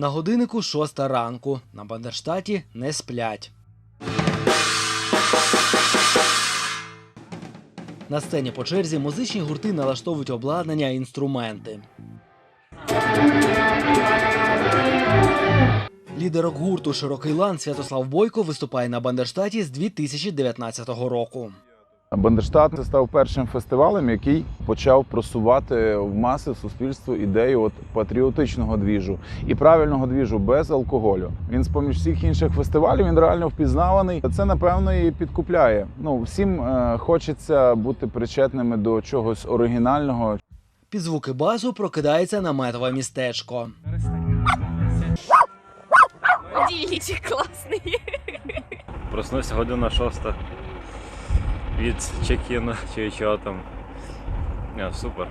На годиннику шоста ранку. На Бандерштаті не сплять. На сцені по черзі музичні гурти налаштовують обладнання і інструменти. Лідер рок-гурту Широкий лан Святослав Бойко виступає на Бандерштаті з 2019 року. Бандерштат це став першим фестивалем, який почав просувати в маси в суспільство ідею от патріотичного двіжу і правильного двіжу без алкоголю. Він з поміж всіх інших фестивалів він реально впізнаваний. Це напевно і підкупляє. Ну всім е, хочеться бути причетними до чогось оригінального, Під звуки базу прокидається наметове містечко. Ділічик класний. Проснувся година шоста від чекіну чи чого там. А, супер.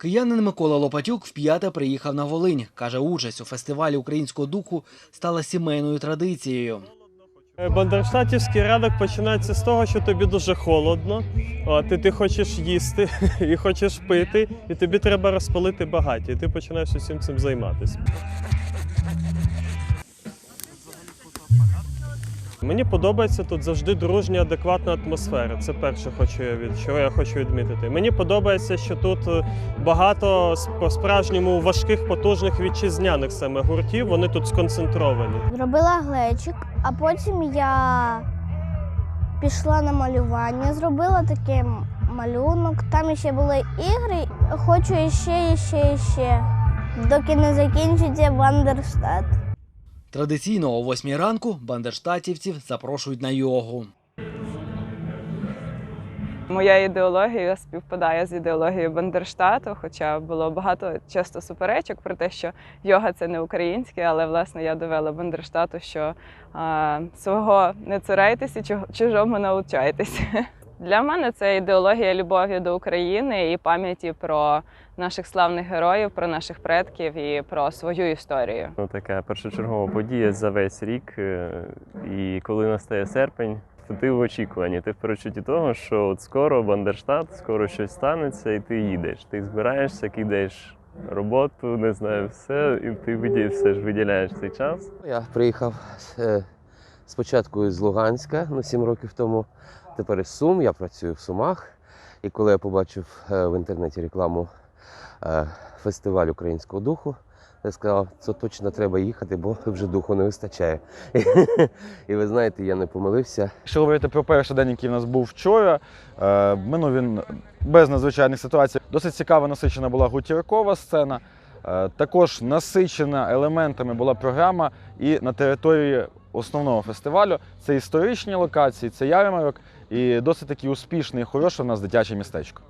Киянин Микола Лопатюк вп'яте приїхав на Волинь. Каже, участь у фестивалі українського духу стала сімейною традицією. Бандерштатівський ранок починається з того, що тобі дуже холодно, от, і ти хочеш їсти і хочеш пити, і тобі треба розпалити багаття, і ти починаєш усім цим займатися. Мені подобається тут завжди дружня, адекватна атмосфера. Це перше, хочу я від чого я хочу відмітити. Мені подобається, що тут е, багато по-справжньому важких, потужних вітчизняних саме гуртів. Вони тут сконцентровані. Зробила глечик, а потім я пішла на малювання, зробила такий малюнок. Там ще були ігри. Хочу іще, іще, іще. Доки не закінчиться Бандерштат. Традиційно о 8 ранку бандерштатівців запрошують на йогу. Моя ідеологія співпадає з ідеологією Бандерштату, хоча було багато часто суперечок про те, що йога це не українське, але власне я довела Бандерштату, що а, свого не цурайтеся, чужому навчайтеся. Для мене це ідеологія любові до України і пам'яті про наших славних героїв, про наших предків і про свою історію. Ну, така першочергова подія за весь рік. е, І коли настає серпень, то ти в очікуванні. Ти в перечутті того, що от скоро Бандерштат, скоро щось станеться, і ти їдеш. Ти збираєшся, кидаєш роботу, не знаю, все, і ти все ж виділяєш цей час. Я приїхав е, спочатку з Луганська, ну, сім років тому. Тепер із Сум, я працюю в Сумах. І коли я побачив е, в інтернеті рекламу е, фестиваль українського духу, я сказав, це точно треба їхати, бо вже духу не вистачає. І ви знаєте, я не помилився. Якщо говорити про перший день, який в нас був вчора, е, минув він без надзвичайних ситуацій. Досить цікава насичена була гутіркова сцена. Також насичена елементами була програма і на території основного фестивалю. Це історичні локації, це ярмарок і досить таки успішне і хороше у нас дитяче містечко.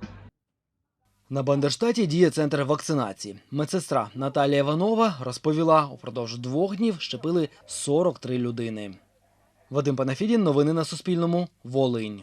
На Бандерштаті діє центр вакцинації. Медсестра Наталія Іванова розповіла, упродовж двох днів щепили 43 людини. Вадим Панафідін, новини на Суспільному, Волинь.